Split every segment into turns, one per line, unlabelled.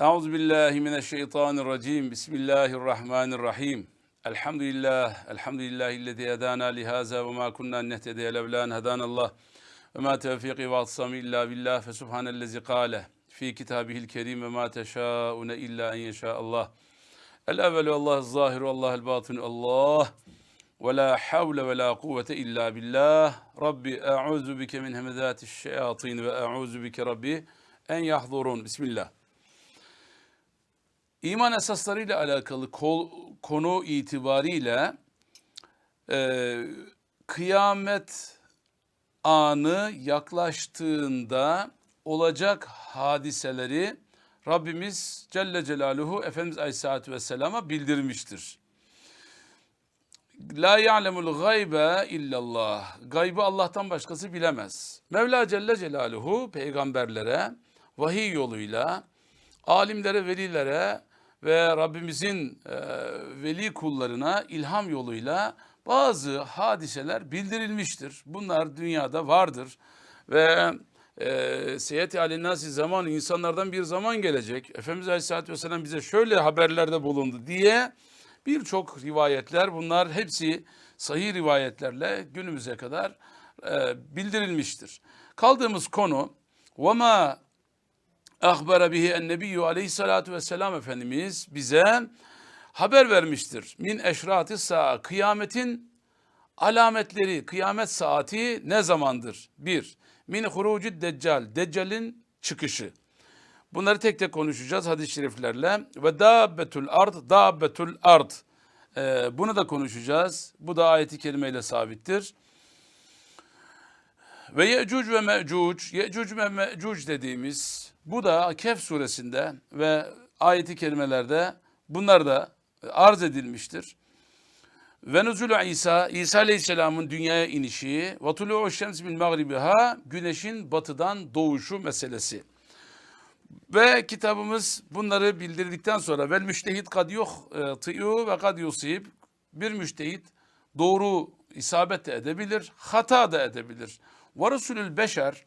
Euzu billahi mineşşeytanirracim. Bismillahirrahmanirrahim. Elhamdülillah, elhamdülillahi'llezî hedâna lihaza ve mâ kunnâ nehtediye levlâ en hedânallah. Ve mâ tevfîkî ve atsami illâ billah fe subhanellezî kâle fî kitâbihil kerîm ve mâ teşâune illâ en yeşâallah. El evvelu Allah'ı zâhiru Allah'el batinu Allah. Ve la havle ve la kuvvete illa billah. Rabbi e'ûzu bike min hemezâtiş şeyâtîn ve e'ûzu bike Rabbi en yahdurun. Bismillah. İman esaslarıyla alakalı kol, konu itibariyle e, kıyamet anı yaklaştığında olacak hadiseleri Rabbimiz Celle Celaluhu Efendimiz Aleyhisselatü Vesselam'a bildirmiştir. La ya'lemul gaybe illallah. Gaybı Allah'tan başkası bilemez. Mevla Celle Celaluhu peygamberlere vahiy yoluyla, alimlere, velilere ve Rabbimizin e, veli kullarına ilham yoluyla bazı hadiseler bildirilmiştir. Bunlar dünyada vardır ve e, seyyid-i alinasi zaman insanlardan bir zaman gelecek. Efendimiz Aleyhisselatü Vesselam bize şöyle haberlerde bulundu diye birçok rivayetler bunlar hepsi sahih rivayetlerle günümüze kadar e, bildirilmiştir. Kaldığımız konu وَمَا ahbara bihi ennebiyyü aleyhissalatu vesselam Efendimiz bize haber vermiştir. Min eşrati sa'a kıyametin alametleri, kıyamet saati ne zamandır? Bir, min hurucu deccal, deccalin çıkışı. Bunları tek tek konuşacağız hadis-i şeriflerle. Ve dabbetul ard, dabbetul ard. Ee, bunu da konuşacağız. Bu da ayeti kerimeyle sabittir. Ve Ye'cuc ve Me'cuc, Ye'cuc ve Me'cuc dediğimiz bu da Kehf suresinde ve ayeti kerimelerde bunlar da arz edilmiştir. Ve nuzulu İsa, İsa Aleyhisselam'ın dünyaya inişi, ve tulu'u şems min mağribiha, güneşin batıdan doğuşu meselesi. Ve kitabımız bunları bildirdikten sonra vel müştehit kad yok tıyu ve kad yusib. Bir müştehit doğru isabet de edebilir, hata da edebilir. Ve Resulül beşer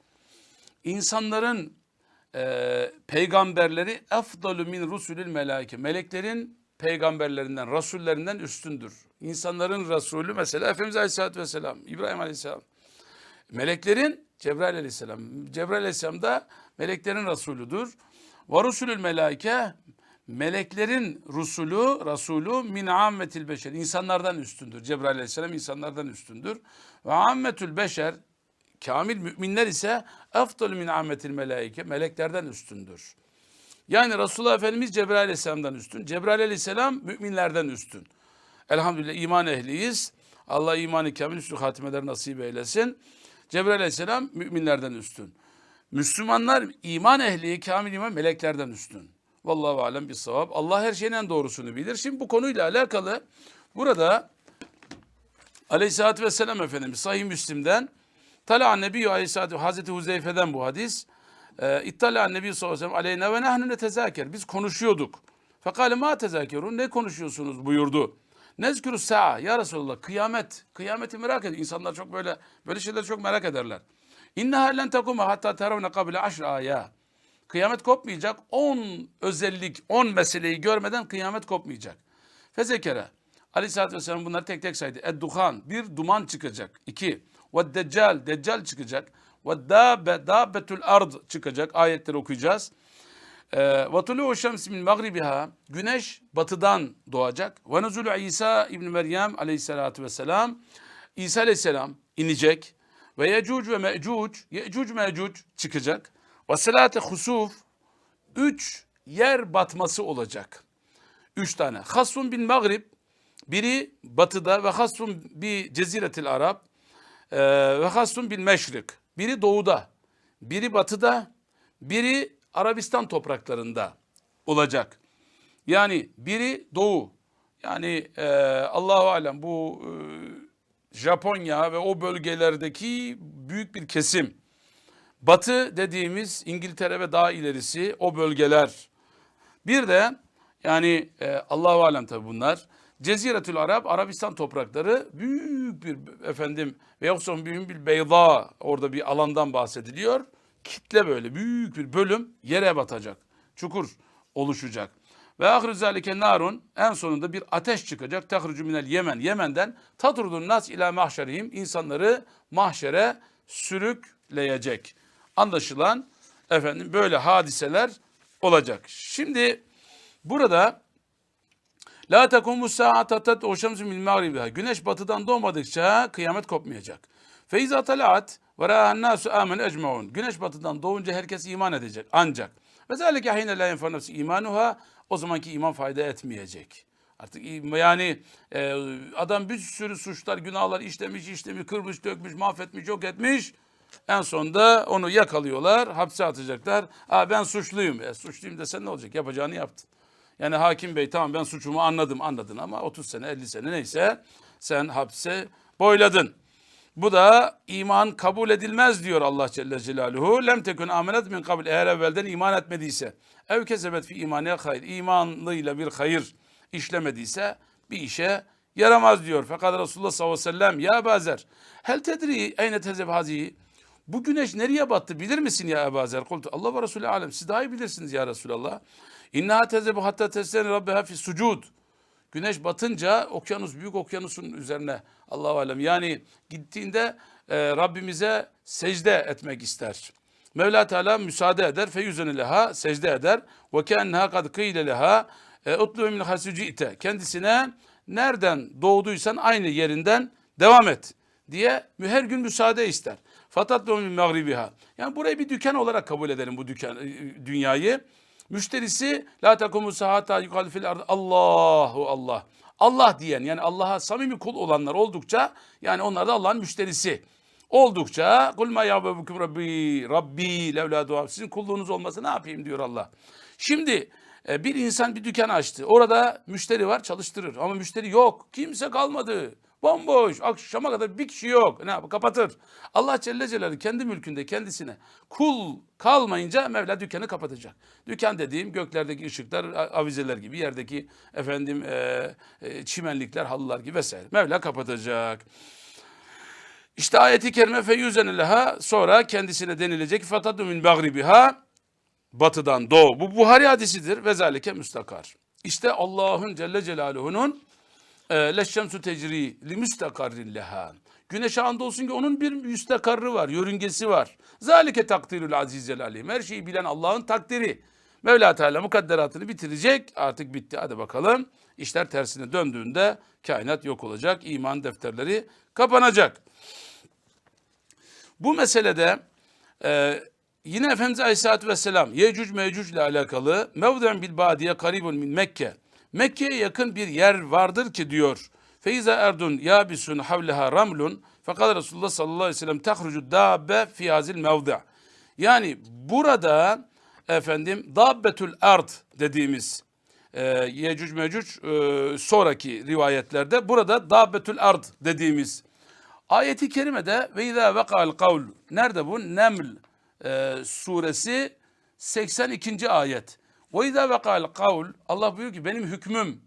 insanların e, peygamberleri efdalu min rusulül melaike. Meleklerin peygamberlerinden, rasullerinden üstündür. İnsanların Resulü mesela Efendimiz Aleyhisselatü Vesselam, İbrahim Aleyhisselam. Meleklerin Cebrail Aleyhisselam. Cebrail Aleyhisselam da meleklerin Resulüdür. Ve rusulül melaike meleklerin rusulü, rasulü min ammetil beşer. insanlardan üstündür. Cebrail Aleyhisselam insanlardan üstündür. Ve ammetül beşer kamil müminler ise efdal min ammetil melaike meleklerden üstündür. Yani Resulullah Efendimiz Cebrail Aleyhisselam'dan üstün. Cebrail Aleyhisselam müminlerden üstün. Elhamdülillah iman ehliyiz. Allah imanı kamil üstü hatimeler nasip eylesin. Cebrail Aleyhisselam müminlerden üstün. Müslümanlar iman ehli, kamil iman meleklerden üstün. Vallahu alem bir savab. Allah her şeyin en doğrusunu bilir. Şimdi bu konuyla alakalı burada Aleyhisselatü Vesselam Efendimiz Sahih Müslim'den Tala Nebi Aleyhisselatü Hazreti Huzeyfe'den bu hadis. E, İttala Nebi sallallahu aleyhi ve sellem aleyna ve. Biz konuşuyorduk. Fekale ma tezakerun. Ne konuşuyorsunuz buyurdu. Nezkürü sa'a. Ya Resulallah kıyamet. Kıyameti merak ediyor. İnsanlar çok böyle böyle şeyler çok merak ederler. İnneha len tekuma hatta teravne kabile aşr aya. Kıyamet kopmayacak. 10 özellik, 10 meseleyi görmeden kıyamet kopmayacak. Fezekere. Aleyhisselatü Vesselam bunları tek tek saydı. Edduhan. Bir duman çıkacak. İki. Ve deccal. Deccal çıkacak. Ve dabbe. Dabbetul ard çıkacak. Ayetleri okuyacağız. Ve tulu'u şems min magribiha. Güneş batıdan doğacak. Ve nuzulu İsa İbn Meryem aleyhissalatu vesselam. İsa aleyhisselam inecek. Ve Yecuc ve Mecuc. Yecuc Mecuc çıkacak. Ve salate husuf. Üç yer batması olacak. Üç tane. Hasfun bin Magrib. Biri batıda ve hasfun bi ceziretil Arap. Ee, ve hasfun bin meşrik. Biri doğuda. Biri batıda. Biri Arabistan topraklarında olacak. Yani biri doğu. Yani e, Allahu alem bu e, Japonya ve o bölgelerdeki büyük bir kesim. Batı dediğimiz İngiltere ve daha ilerisi o bölgeler. Bir de yani e, Allahu alem tabi bunlar. Ceziretül Arap, Arabistan toprakları büyük bir efendim ve yoksa büyük bir beyza orada bir alandan bahsediliyor. Kitle böyle büyük bir bölüm yere batacak. Çukur oluşacak. Ve ahiru zalike narun en sonunda bir ateş çıkacak. Tehrucu minel Yemen. Yemen'den tatrudun nas ila mahşerihim. insanları mahşere sürükleyecek. Anlaşılan efendim böyle hadiseler olacak. Şimdi burada La tekumu saate tat'u şemsu min mağribiha. Güneş batıdan doğmadıkça kıyamet kopmayacak. Feiza talat ve ra'an nasu amen ecmaun. Güneş batıdan doğunca herkes iman edecek. Ancak ve zalike hine la yenfa nefsi imanuha. O zamanki iman fayda etmeyecek. Artık yani e, adam bir sürü suçlar, günahlar işlemiş, işlemiş, kırmış, dökmüş, mahvetmiş, yok etmiş. En sonunda onu yakalıyorlar, hapse atacaklar. Aa ben suçluyum. E, suçluyum desen ne olacak? Yapacağını yaptın. Yani hakim bey tamam ben suçumu anladım anladın ama 30 sene 50 sene neyse sen hapse boyladın. Bu da iman kabul edilmez diyor Allah Celle Celaluhu. Lem tekun amenet min kabul eğer evvelden iman etmediyse. Ev kesebet fi imaniye hayır. İmanlıyla bir hayır işlemediyse bir işe yaramaz diyor. Fakat Resulullah sallallahu aleyhi ve sellem ya bazer hel tedri eyne tezeb hazihi bu güneş nereye battı bilir misin ya Ebu Zer? Kultu Allah ve Resulü alem. Siz daha iyi bilirsiniz ya Resulallah. İnneha tezebu hatta teslen rabbeha fi sucud. Güneş batınca okyanus, büyük okyanusun üzerine Allahu alem. Yani gittiğinde e, Rabbimize secde etmek ister. Mevla Teala müsaade eder. Feyüzünü leha secde eder. Ve kenneha kad kıyle leha e, utlu min hasucite. Kendisine nereden doğduysan aynı yerinden devam et diye her gün müsaade ister. Fatat min mağribiha. Yani burayı bir dükkan olarak kabul edelim bu dükkan e, dünyayı. Müşterisi la takumu sahata yukal fil ardı Allahu Allah. Allah diyen yani Allah'a samimi kul olanlar oldukça yani onlar da Allah'ın müşterisi oldukça kul ma ya'budukum rabbi rabbi levla dua sizin kulluğunuz olmasa ne yapayım diyor Allah. Şimdi e, bir insan bir dükkan açtı. Orada müşteri var çalıştırır ama müşteri yok. Kimse kalmadı. Bomboş. Akşama kadar bir kişi yok. Ne yapar? Kapatır. Allah Celle Celaluhu kendi mülkünde kendisine kul kalmayınca Mevla dükkanı kapatacak. Dükkan dediğim göklerdeki ışıklar, avizeler gibi, yerdeki efendim e, e, çimenlikler, halılar gibi vesaire. Mevla kapatacak. İşte ayeti kerime feyüzenilleha sonra kendisine denilecek fatadu min bagribiha batıdan doğu. Bu Buhari hadisidir ve zalike müstakar. İşte Allah'ın Celle Celaluhu'nun leşşemsu tecri li müstakarrin leha. Güneşe andolsun ki onun bir müstakarrı var, yörüngesi var. Zalike takdirül azizel alim. Her şeyi bilen Allah'ın takdiri. Mevla Teala mukadderatını bitirecek. Artık bitti. Hadi bakalım. İşler tersine döndüğünde kainat yok olacak. İman defterleri kapanacak. Bu meselede e, yine Efendimiz Aleyhisselatü Vesselam Yecüc Mecüc ile alakalı Mevden bil badiye karibun min Mekke. Mekke'ye yakın bir yer vardır ki diyor. Feiza erdun yabisun havleha ramlun fakat Resulullah sallallahu aleyhi ve sellem tehrucu dabbe fi hazil mevda. Yani burada efendim dabbetül ard dediğimiz e, Yecüc Mecüc e, sonraki rivayetlerde burada dabbetül ard dediğimiz Ayeti kerimede ve izâ vekal kavl. Nerede bu? Neml e, suresi 82. ayet. Ve izâ vekal kavl. Allah buyuruyor ki benim hükmüm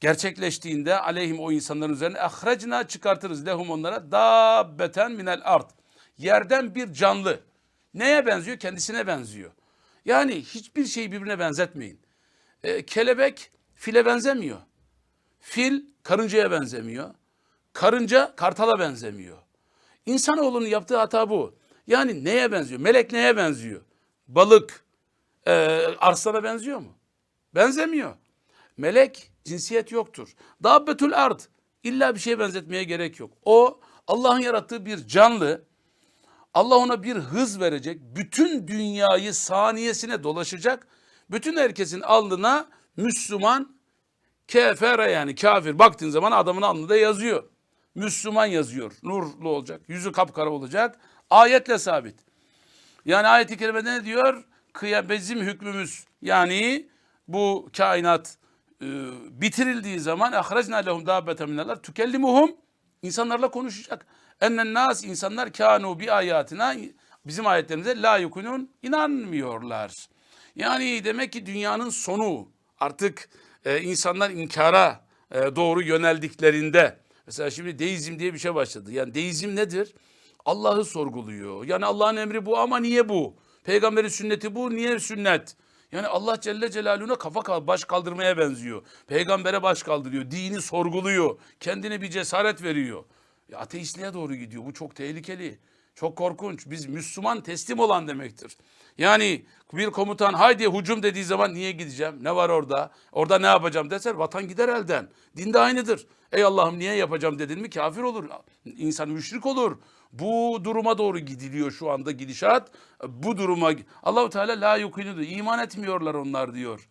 gerçekleştiğinde aleyhim o insanların üzerine ahrecna çıkartırız lehum onlara dabbeten minel ard. Yerden bir canlı. Neye benziyor? Kendisine benziyor. Yani hiçbir şeyi birbirine benzetmeyin. E, kelebek file benzemiyor. Fil karıncaya benzemiyor. Karınca kartala benzemiyor. İnsanoğlunun yaptığı hata bu. Yani neye benziyor? Melek neye benziyor? Balık e, arslana benziyor mu? Benzemiyor. Melek cinsiyet yoktur. Dabbetül ard. İlla bir şeye benzetmeye gerek yok. O Allah'ın yarattığı bir canlı. Allah ona bir hız verecek. Bütün dünyayı saniyesine dolaşacak. Bütün herkesin alnına Müslüman kefere yani kafir baktığın zaman adamın alnında yazıyor. Müslüman yazıyor. Nurlu olacak. Yüzü kapkara olacak. Ayetle sabit. Yani ayet-i kerimede ne diyor? Kıya bizim hükmümüz yani bu kainat e, bitirildiği zaman ahrecna lehum dabbeten minallah tükellimuhum insanlarla konuşacak. Ennen nas insanlar kanu bi ayatina bizim ayetlerimize la yukunun inanmıyorlar. Yani demek ki dünyanın sonu artık e, insanlar inkara e, doğru yöneldiklerinde mesela şimdi deizm diye bir şey başladı. Yani deizm nedir? Allah'ı sorguluyor. Yani Allah'ın emri bu ama niye bu? Peygamberin sünneti bu, niye sünnet? Yani Allah Celle Celaluhu'na kafa kal- baş kaldırmaya benziyor. Peygambere baş kaldırıyor. Dini sorguluyor. Kendine bir cesaret veriyor. Ya ateistliğe doğru gidiyor. Bu çok tehlikeli. Çok korkunç. Biz Müslüman teslim olan demektir. Yani bir komutan haydi hücum dediği zaman niye gideceğim? Ne var orada? Orada ne yapacağım deser vatan gider elden. Din de aynıdır. Ey Allah'ım niye yapacağım dedin mi kafir olur. İnsan müşrik olur. Bu duruma doğru gidiliyor şu anda gidişat. Bu duruma Allahu Teala la yukinudu. İman etmiyorlar onlar diyor.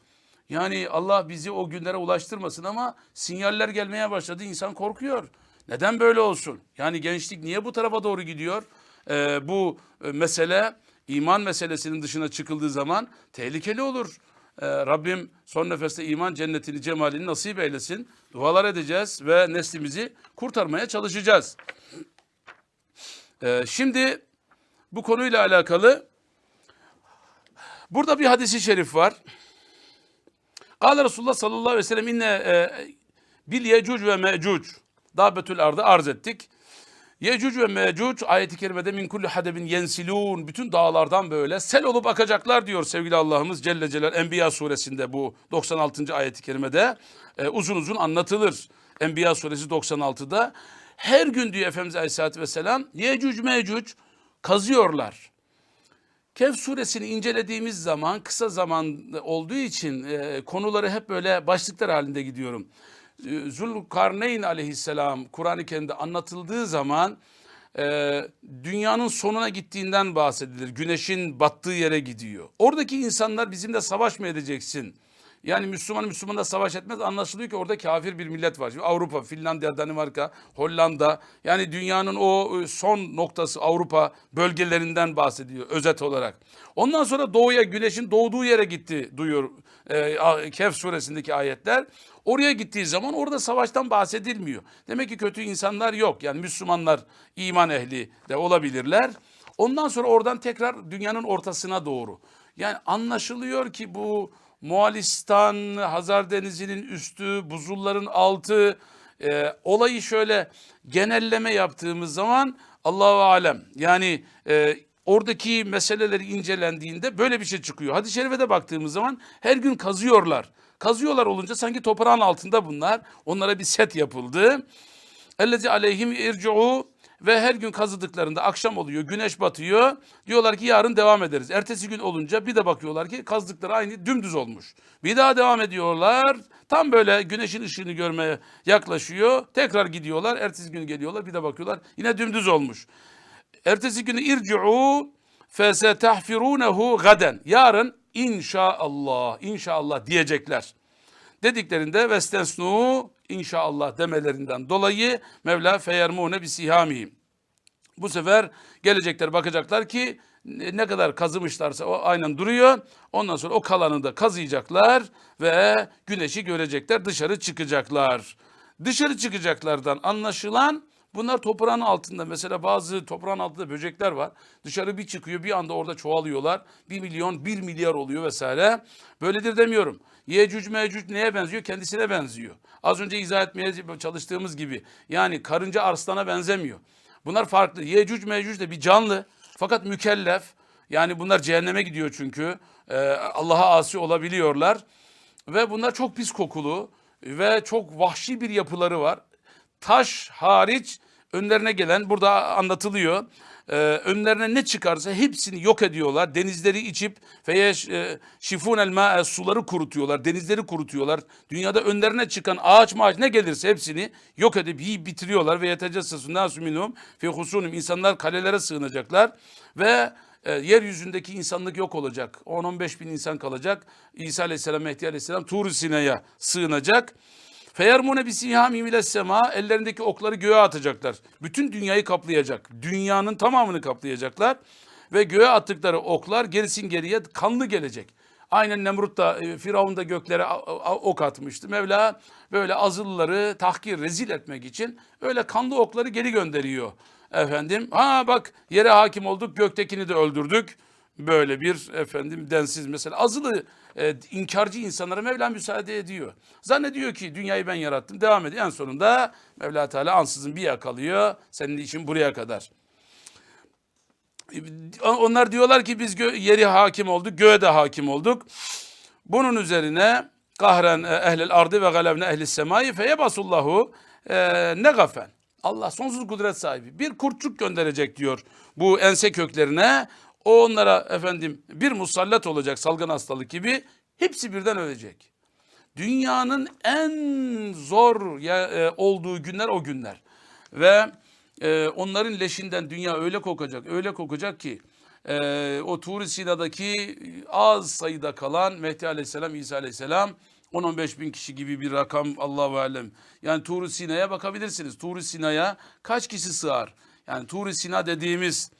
Yani Allah bizi o günlere ulaştırmasın ama sinyaller gelmeye başladı. İnsan korkuyor. Neden böyle olsun? Yani gençlik niye bu tarafa doğru gidiyor? Ee, bu e, mesele iman meselesinin dışına çıkıldığı zaman tehlikeli olur. Ee, Rabbim son nefeste iman cennetini, cemalini nasip eylesin. Dualar edeceğiz ve neslimizi kurtarmaya çalışacağız. Ee, şimdi bu konuyla alakalı burada bir hadisi şerif var. Kâle Resulullah sallallahu aleyhi ve sellem inne e, bil yecuc ve mecuc dabetül ardı arz ettik. Yecuc ve mecuc ayeti kerimede min kulli hadebin yensilun bütün dağlardan böyle sel olup akacaklar diyor sevgili Allah'ımız Celle Celal Enbiya suresinde bu 96. ayeti kerimede e, uzun uzun anlatılır. Enbiya suresi 96'da her gün diyor Efendimiz Aleyhisselatü Vesselam Yecuc mecuc kazıyorlar. Kehf suresini incelediğimiz zaman kısa zaman olduğu için e, konuları hep böyle başlıklar halinde gidiyorum. Zulkarneyn aleyhisselam Kur'an-ı Kerim'de anlatıldığı zaman e, dünyanın sonuna gittiğinden bahsedilir. Güneşin battığı yere gidiyor. Oradaki insanlar bizimle savaş mı edeceksin? Yani Müslüman Müslümanla savaş etmez anlaşılıyor ki orada kafir bir millet var. Şimdi Avrupa, Finlandiya, Danimarka, Hollanda yani dünyanın o e, son noktası Avrupa bölgelerinden bahsediyor özet olarak. Ondan sonra doğuya güneşin doğduğu yere gitti duyuyor e, Kehf suresindeki ayetler. Oraya gittiği zaman orada savaştan bahsedilmiyor. Demek ki kötü insanlar yok. Yani Müslümanlar iman ehli de olabilirler. Ondan sonra oradan tekrar dünyanın ortasına doğru. Yani anlaşılıyor ki bu Moğolistan, Hazar Denizi'nin üstü, buzulların altı e, olayı şöyle genelleme yaptığımız zaman Allahu alem yani e, oradaki meseleleri incelendiğinde böyle bir şey çıkıyor. Hadis-i şerife de baktığımız zaman her gün kazıyorlar. Kazıyorlar olunca sanki toprağın altında bunlar. Onlara bir set yapıldı. Ellezi aleyhim irci'u ve her gün kazıdıklarında akşam oluyor, güneş batıyor. Diyorlar ki yarın devam ederiz. Ertesi gün olunca bir de bakıyorlar ki kazdıkları aynı dümdüz olmuş. Bir daha devam ediyorlar. Tam böyle güneşin ışığını görmeye yaklaşıyor. Tekrar gidiyorlar. Ertesi gün geliyorlar. Bir de bakıyorlar yine dümdüz olmuş. Ertesi günü irci'u fesetahfirunehu gaden. Yarın inşallah, inşallah diyecekler. Dediklerinde vestensnu inşallah demelerinden dolayı Mevla feyermune bisihami. Bu sefer gelecekler bakacaklar ki ne kadar kazımışlarsa o aynen duruyor. Ondan sonra o kalanı da kazıyacaklar ve güneşi görecekler dışarı çıkacaklar. Dışarı çıkacaklardan anlaşılan bunlar toprağın altında mesela bazı toprağın altında böcekler var. Dışarı bir çıkıyor bir anda orada çoğalıyorlar. Bir milyon bir milyar oluyor vesaire. Böyledir demiyorum. Yecüc mecüc neye benziyor? Kendisine benziyor. Az önce izah etmeye çalıştığımız gibi. Yani karınca arslana benzemiyor. Bunlar farklı. Yecüc mecüc de bir canlı fakat mükellef. Yani bunlar cehenneme gidiyor çünkü. Ee, Allah'a asi olabiliyorlar. Ve bunlar çok pis kokulu ve çok vahşi bir yapıları var. Taş hariç önlerine gelen burada anlatılıyor. Ee, önlerine ne çıkarsa hepsini yok ediyorlar. Denizleri içip feye şifun elma suları kurutuyorlar. Denizleri kurutuyorlar. Dünyada önlerine çıkan ağaç maaç ne gelirse hepsini yok edip yiyip bitiriyorlar. Ve yetecessesun nasu minhum fi husunum. İnsanlar kalelere sığınacaklar. Ve e, yeryüzündeki insanlık yok olacak. 10-15 bin insan kalacak. İsa Aleyhisselam, Mehdi Aleyhisselam Tur-u Sina'ya sığınacak. Feyermune bisihamim ile sema ellerindeki okları göğe atacaklar. Bütün dünyayı kaplayacak. Dünyanın tamamını kaplayacaklar. Ve göğe attıkları oklar gerisin geriye kanlı gelecek. Aynen Nemrut da e, Firavun da göklere ok atmıştı. Mevla böyle azılları tahkir, rezil etmek için öyle kanlı okları geri gönderiyor. Efendim ha bak yere hakim olduk göktekini de öldürdük. Böyle bir efendim densiz mesela azılı e, inkarcı insanlara Mevla müsaade ediyor. Zannediyor ki dünyayı ben yarattım devam ediyor. En sonunda Mevla Teala ansızın bir yakalıyor. Senin işin buraya kadar. Onlar diyorlar ki biz yeri hakim olduk, göğe de hakim olduk. Bunun üzerine kahren e, ehlil ardı ve galevne ehlis semai feyebasullahu e, negafen. Allah sonsuz kudret sahibi. Bir kurtçuk gönderecek diyor bu ense köklerine. O onlara efendim bir musallat olacak salgın hastalık gibi. Hepsi birden ölecek. Dünyanın en zor e, olduğu günler o günler. Ve e, onların leşinden dünya öyle kokacak, öyle kokacak ki e, o Tur-i Sina'daki az sayıda kalan Mehdi Aleyhisselam, İsa Aleyhisselam 10-15 bin kişi gibi bir rakam Allahu Alem. Yani Tur-i Sina'ya bakabilirsiniz. Tur-i Sina'ya kaç kişi sığar? Yani Tur-i Sina dediğimiz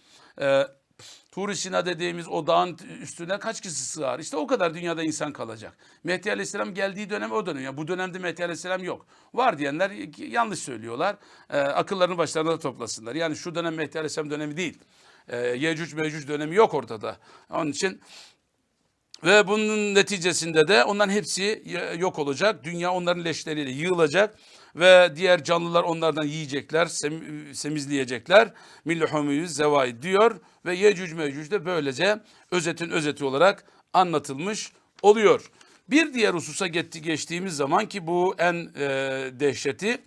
Tur-i Sina dediğimiz o dağın üstüne kaç kişi sığar? İşte o kadar dünyada insan kalacak. Mehdi Aleyhisselam geldiği dönem o dönem. Yani bu dönemde Mehdi Aleyhisselam yok. Var diyenler yanlış söylüyorlar. Ee, akıllarını başlarına da toplasınlar. Yani şu dönem Mehdi Aleyhisselam dönemi değil. Ee, Yecüc Mecüc dönemi yok ortada. Onun için ve bunun neticesinde de onların hepsi yok olacak. Dünya onların leşleriyle yığılacak ve diğer canlılar onlardan yiyecekler, sem- semizleyecekler. Milluhumuyuz zevai diyor ve Yecüc Mecüc de böylece özetin özeti olarak anlatılmış oluyor. Bir diğer hususa getti geçtiğimiz zaman ki bu en e, dehşeti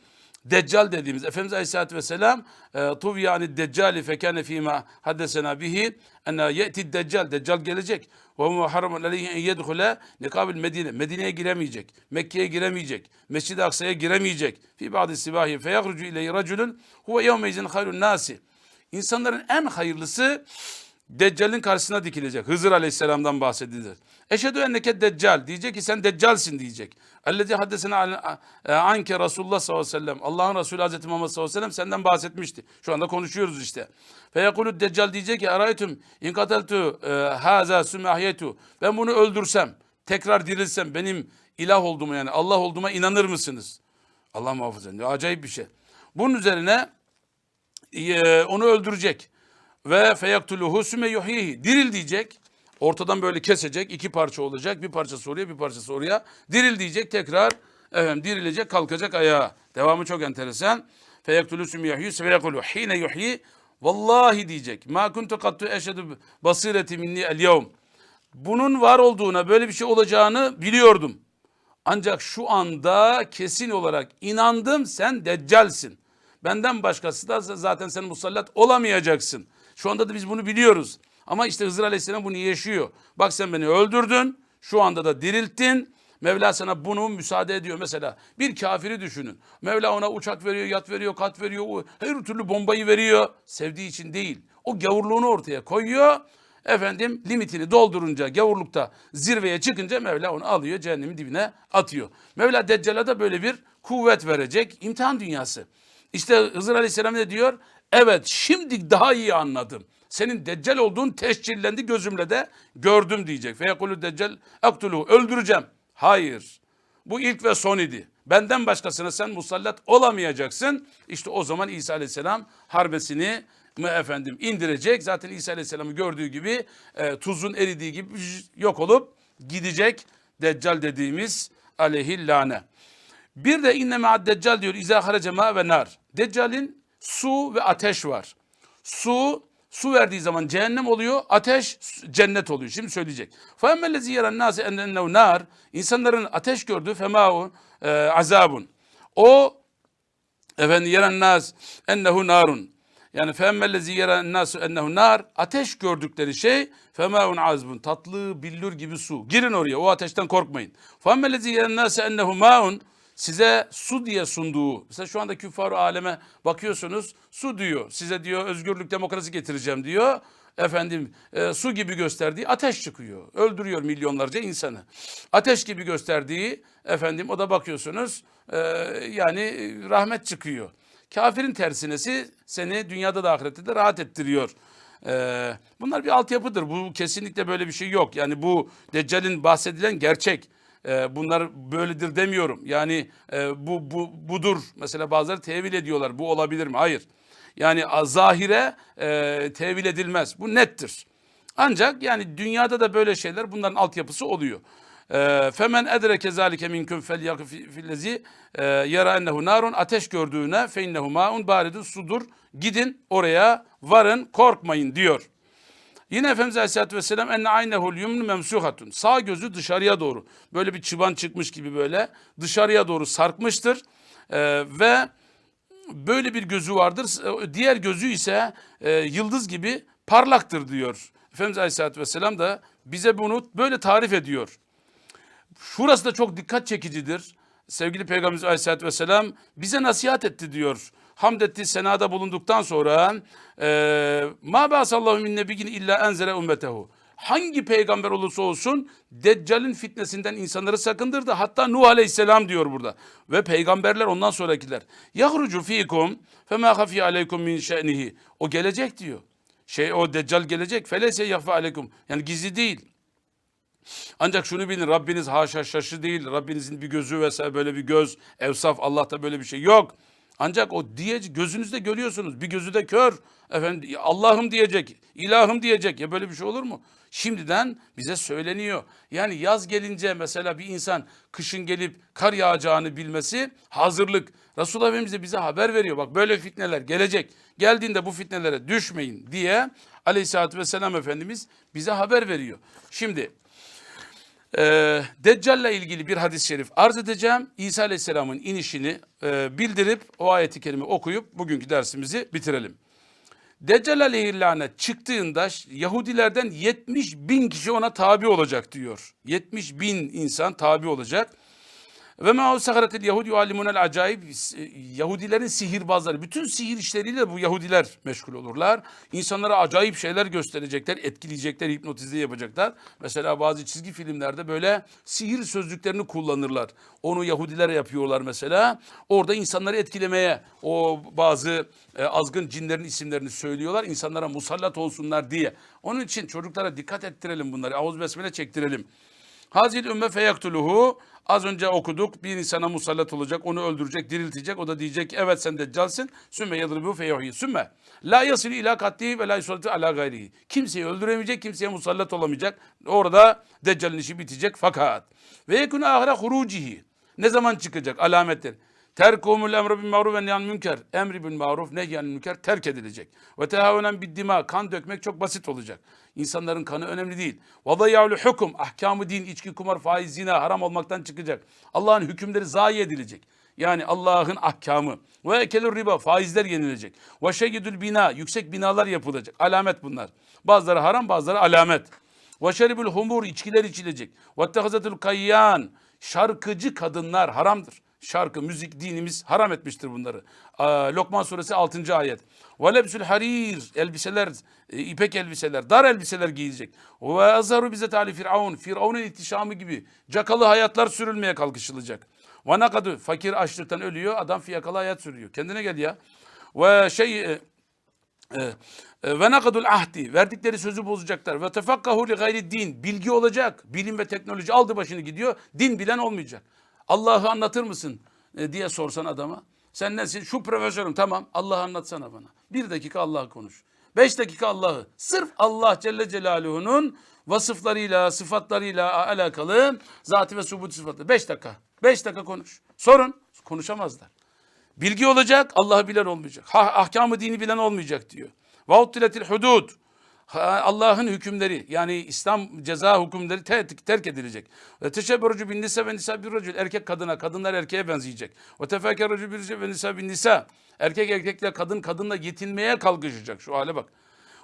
Deccal dediğimiz Efendimiz Aleyhisselatü Vesselam e, Tuvyani Deccali fekâne fîmâ haddesena bihi enne ye'ti Deccal Deccal gelecek. Ve muharramun aleyhi en yedhule nikabil Medine. Medine'ye giremeyecek Mekke'ye giremeyecek Mescid-i Aksa'ya giremeyecek. Fi ba'di sibahi feyahrucu ileyhi raculun huve yevmeyzin hayrun nasi İnsanların en hayırlısı Deccal'in karşısına dikilecek. Hızır Aleyhisselam'dan bahsedilir. Eşhedü enneke deccal. Diyecek ki sen deccalsin diyecek. Ellezi haddesine e, anke Resulullah sallallahu aleyhi ve sellem. Allah'ın Resulü Hazreti Muhammed sallallahu aleyhi ve sellem senden bahsetmişti. Şu anda konuşuyoruz işte. Feyekulü deccal diyecek ki araytum in kateltu e, haza sümahyetu. Ben bunu öldürsem, tekrar dirilsem benim ilah olduğuma yani Allah olduğuma inanır mısınız? Allah muhafaza. Acayip bir şey. Bunun üzerine e, onu öldürecek. Ve feyaktuluhu süme yuhyihi. Diril diyecek. Ortadan böyle kesecek. iki parça olacak. Bir parçası oraya bir parçası oraya. Diril diyecek tekrar. Efendim dirilecek kalkacak ayağa. Devamı çok enteresan. Feyaktulu süme yuhyi. Feyakulu hine yuhyi. Vallahi diyecek. Ma kuntu kattu eşhedü basireti minni el yevm. Bunun var olduğuna böyle bir şey olacağını biliyordum. Ancak şu anda kesin olarak inandım sen deccalsin. Benden başkası da zaten sen musallat olamayacaksın. Şu anda da biz bunu biliyoruz. Ama işte Hızır Aleyhisselam bunu yaşıyor. Bak sen beni öldürdün. Şu anda da dirilttin. Mevla sana bunu müsaade ediyor. Mesela bir kafiri düşünün. Mevla ona uçak veriyor, yat veriyor, kat veriyor. Her türlü bombayı veriyor. Sevdiği için değil. O gavurluğunu ortaya koyuyor. Efendim limitini doldurunca gavurlukta zirveye çıkınca Mevla onu alıyor cehennemin dibine atıyor. Mevla Deccal'a da böyle bir kuvvet verecek imtihan dünyası. İşte Hızır Aleyhisselam ne diyor? Evet şimdi daha iyi anladım. Senin Deccal olduğun tescillendi gözümle de gördüm diyecek. Feyekulü Deccal aktuluhu öldüreceğim. Hayır. Bu ilk ve son idi. Benden başkasına sen musallat olamayacaksın. İşte o zaman İsa Aleyhisselam harbesini mı efendim indirecek. Zaten İsa Aleyhisselam'ı gördüğü gibi e, tuzun eridiği gibi yok olup gidecek. Deccal dediğimiz aleyhillâne. Bir de inne ma'ad deccal diyor. İzâ harece ma ve nar. Deccal'in su ve ateş var. Su su verdiği zaman cehennem oluyor, ateş cennet oluyor. Şimdi söyleyecek. Femmellezî yeren nâse ennehu nar. İnsanların ateş gördüğü femâun e, azabun. O efendim yeren nas ennehu narun. Yani femmellezî yeren nasu ennehu nar. Ateş gördükleri şey femâun azbun. Tatlı billur gibi su. Girin oraya o ateşten korkmayın. Femmellezî yeren nase ennehu mâun size su diye sunduğu, mesela şu anda küffar aleme bakıyorsunuz, su diyor, size diyor özgürlük demokrasi getireceğim diyor. Efendim e, su gibi gösterdiği ateş çıkıyor. Öldürüyor milyonlarca insanı. Ateş gibi gösterdiği efendim o da bakıyorsunuz e, yani rahmet çıkıyor. Kafirin tersinesi seni dünyada da ahirette de rahat ettiriyor. E, bunlar bir altyapıdır. Bu kesinlikle böyle bir şey yok. Yani bu Deccal'in bahsedilen gerçek. E, bunlar böyledir demiyorum. Yani e, bu, bu budur. Mesela bazıları tevil ediyorlar. Bu olabilir mi? Hayır. Yani zahire e, tevil edilmez. Bu nettir. Ancak yani dünyada da böyle şeyler bunların altyapısı oluyor. E, Femen edreke zalike minkum felyakı fillezi e, yara ennehu narun ateş gördüğüne fe innehu maun baridun sudur. Gidin oraya varın korkmayın diyor. Yine Efendimiz Aleyhisselatü Vesselam enne aynehul yumnu memsuhatun. Sağ gözü dışarıya doğru. Böyle bir çıban çıkmış gibi böyle dışarıya doğru sarkmıştır. Ee, ve böyle bir gözü vardır. Diğer gözü ise e, yıldız gibi parlaktır diyor. Efendimiz Aleyhisselatü Vesselam da bize bunu böyle tarif ediyor. Şurası da çok dikkat çekicidir. Sevgili Peygamberimiz Aleyhisselatü Vesselam bize nasihat etti diyor. Hamd etti, senada bulunduktan sonra e, ma ba'sallahu min nebiyyin illa enzere ummetehu. Hangi peygamber olursa olsun Deccal'in fitnesinden insanları sakındırdı. Hatta Nuh Aleyhisselam diyor burada. Ve peygamberler ondan sonrakiler. Yahrucu fikum fema hafi aleykum min şe'nihi. O gelecek diyor. Şey o Deccal gelecek. Felese yahfa aleykum. Yani gizli değil. Ancak şunu bilin Rabbiniz haşa şaşı değil. Rabbinizin bir gözü vesaire böyle bir göz, evsaf Allah'ta böyle bir şey yok. Ancak o diye gözünüzde görüyorsunuz. Bir gözü de kör. Efendim Allah'ım diyecek, ilahım diyecek. Ya böyle bir şey olur mu? Şimdiden bize söyleniyor. Yani yaz gelince mesela bir insan kışın gelip kar yağacağını bilmesi hazırlık. Resulullah Efendimiz de bize haber veriyor. Bak böyle fitneler gelecek. Geldiğinde bu fitnelere düşmeyin diye Aleyhisselatü Vesselam Efendimiz bize haber veriyor. Şimdi ee, Deccal'le ilgili bir hadis-i şerif arz edeceğim. İsa Aleyhisselam'ın inişini e, bildirip o ayeti kerime okuyup bugünkü dersimizi bitirelim. Deccal aleyhillâne çıktığında Yahudilerden 70 bin kişi ona tabi olacak diyor. 70 bin insan tabi olacak. Ve ma'u saharatil Yahudi yuallimunel acayip Yahudilerin sihirbazları bütün sihir işleriyle bu Yahudiler meşgul olurlar. İnsanlara acayip şeyler gösterecekler, etkileyecekler, hipnotize yapacaklar. Mesela bazı çizgi filmlerde böyle sihir sözcüklerini kullanırlar. Onu Yahudilere yapıyorlar mesela. Orada insanları etkilemeye o bazı e, azgın cinlerin isimlerini söylüyorlar. İnsanlara musallat olsunlar diye. Onun için çocuklara dikkat ettirelim bunları. Avuz besmele çektirelim. Hazil ümme feyaktuluhu Az önce okuduk. Bir insana musallat olacak, onu öldürecek, diriltecek. O da diyecek evet sen deccalsin. Sümme yadribu feyuhi. Sümme. La yasilu ila katlihi ve la yusallitu ala gayrihi. Kimseyi öldüremeyecek, kimseye musallat olamayacak. Orada deccalin işi bitecek fakat. Ve yekunu ahire hurucihi. Ne zaman çıkacak? Alametler. Terkumul emru bil maruf ve nehyan münker. Emri bil maruf nehyan münker terk edilecek. Ve tehavünen bid dima. Kan dökmek çok basit olacak. İnsanların kanı önemli değil. Ve dayavlu hukum. Ahkamı din, içki, kumar, faiz, zina haram olmaktan çıkacak. Allah'ın hükümleri zayi edilecek. Yani Allah'ın ahkamı. Ve ekelur riba faizler yenilecek. Ve şeyyidül bina yüksek binalar yapılacak. Alamet bunlar. Bazıları haram bazıları alamet. Ve şeribül humur içkiler içilecek. Ve tehazatul kayyan şarkıcı kadınlar haramdır şarkı, müzik dinimiz haram etmiştir bunları. Lokman suresi 6. ayet. Ve lebsül harir elbiseler, e, ipek elbiseler, dar elbiseler giyilecek. Ve azharu bize tali firavun, firavunun ihtişamı gibi cakalı hayatlar sürülmeye kalkışılacak. Ve nakadu fakir açlıktan ölüyor, adam fiyakalı hayat sürüyor. Kendine gel ya. Ve şey e, e, ve nakadul ahdi verdikleri sözü bozacaklar. Ve tefakkahu li gayri din bilgi olacak. Bilim ve teknoloji aldı başını gidiyor. Din bilen olmayacak. Allah'ı anlatır mısın e, diye sorsan adama. Sen nesin? Şu profesörüm tamam Allah'ı anlatsana bana. Bir dakika Allah'ı konuş. Beş dakika Allah'ı. Sırf Allah Celle Celaluhu'nun vasıflarıyla, sıfatlarıyla alakalı zatı ve subut sıfatları. Beş dakika. Beş dakika konuş. Sorun. Konuşamazlar. Bilgi olacak, Allah'ı bilen olmayacak. Ha, ahkamı dini bilen olmayacak diyor. Vauttiletil hudud. Allah'ın hükümleri yani İslam ceza hükümleri terk, terk edilecek. Ve teşebberucu bin nisa ve nisa bir racül erkek kadına, kadınlar erkeğe benzeyecek. Ve tefekkerucu bir ve nisa bin nisa erkek erkekle kadın kadınla yetinmeye kalkışacak. Şu hale bak.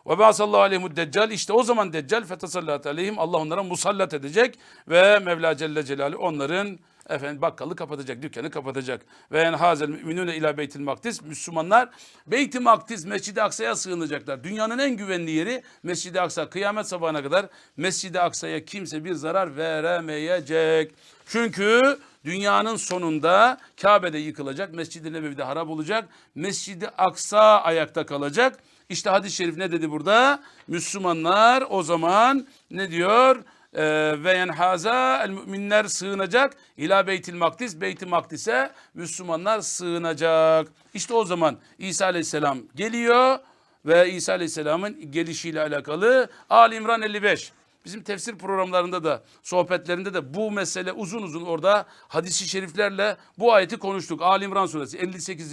Ve ba'sallahu aleyhimud deccal işte o zaman deccal fetesallat aleyhim Allah onlara musallat edecek ve Mevla Celle Celaluhu onların efendim bakkalı kapatacak, dükkanı kapatacak. Ve en hazel müminune ila beytil makdis Müslümanlar Beyt-i Makdis Mescid-i Aksa'ya sığınacaklar. Dünyanın en güvenli yeri Mescid-i Aksa. Kıyamet sabahına kadar Mescid-i Aksa'ya kimse bir zarar veremeyecek. Çünkü dünyanın sonunda Kabe'de yıkılacak, Mescid-i Nebevi'de harap olacak, Mescid-i Aksa ayakta kalacak. İşte hadis-i şerif ne dedi burada? Müslümanlar o zaman ne diyor? Ee, ve yenhaza el müminler sığınacak ila beytil makdis beyti makdise Müslümanlar sığınacak. İşte o zaman İsa aleyhisselam geliyor ve İsa aleyhisselamın gelişiyle alakalı Ali İmran 55 Bizim tefsir programlarında da, sohbetlerinde de bu mesele uzun uzun orada hadisi şeriflerle bu ayeti konuştuk. Ali İmran suresi 58.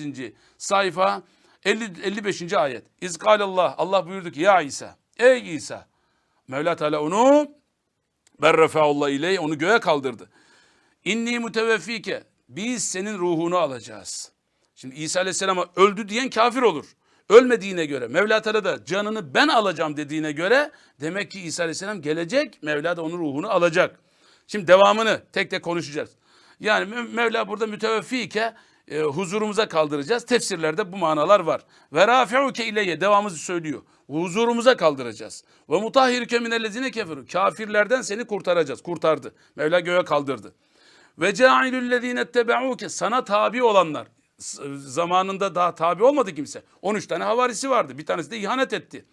sayfa 50, 55. ayet. İzgalallah Allah buyurdu ki ya İsa, ey İsa Mevla Teala onu berrefeullah ileyh onu göğe kaldırdı. İnni muteveffike biz senin ruhunu alacağız. Şimdi İsa Aleyhisselam'a öldü diyen kafir olur. Ölmediğine göre Mevla Teala da canını ben alacağım dediğine göre demek ki İsa Aleyhisselam gelecek Mevla da onun ruhunu alacak. Şimdi devamını tek tek konuşacağız. Yani Mev- Mevla burada müteveffike e, huzurumuza kaldıracağız. Tefsirlerde bu manalar var. Ve rafi'uke ileyye devamımızı söylüyor. Huzurumuza kaldıracağız. Ve mutahhirüke minellezine keferu. Kafirlerden seni kurtaracağız. Kurtardı. Mevla göğe kaldırdı. Ve cailüllezine ettebe'uke sana tabi olanlar. Zamanında daha tabi olmadı kimse. 13 tane havarisi vardı. Bir tanesi de ihanet etti.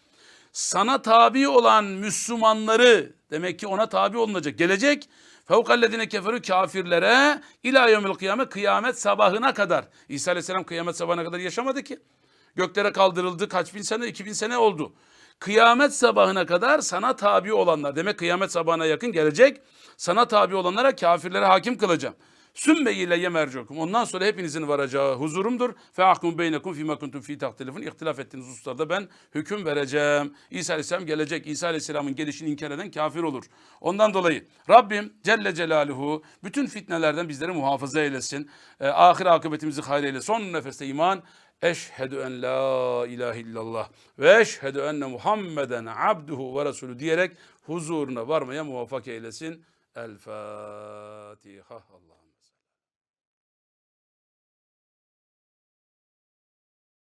Sana tabi olan Müslümanları demek ki ona tabi olunacak. Gelecek fevkallezine keferu kafirlere ila yevmil kıyamet kıyamet sabahına kadar. İsa Aleyhisselam kıyamet sabahına kadar yaşamadı ki. Göklere kaldırıldı kaç bin sene, iki bin sene oldu. Kıyamet sabahına kadar sana tabi olanlar. Demek kıyamet sabahına yakın gelecek. Sana tabi olanlara kafirlere hakim kılacağım. Sümme ile yemercukum. Ondan sonra hepinizin varacağı huzurumdur. Fe ahkum beynekum fîmâ kuntum fî tahtelifun. İhtilaf ettiğiniz hususlarda ben hüküm vereceğim. İsa Aleyhisselam gelecek. İsa Aleyhisselam'ın gelişini inkar eden kafir olur. Ondan dolayı Rabbim Celle Celaluhu bütün fitnelerden bizleri muhafaza eylesin. Ee, ahir akıbetimizi hayır eylesin. Son nefeste iman. Eşhedü en la ilahe illallah ve eşhedü enne Muhammeden abduhu ve resulü diyerek huzuruna varmaya muvaffak eylesin. El Fatiha. Allah.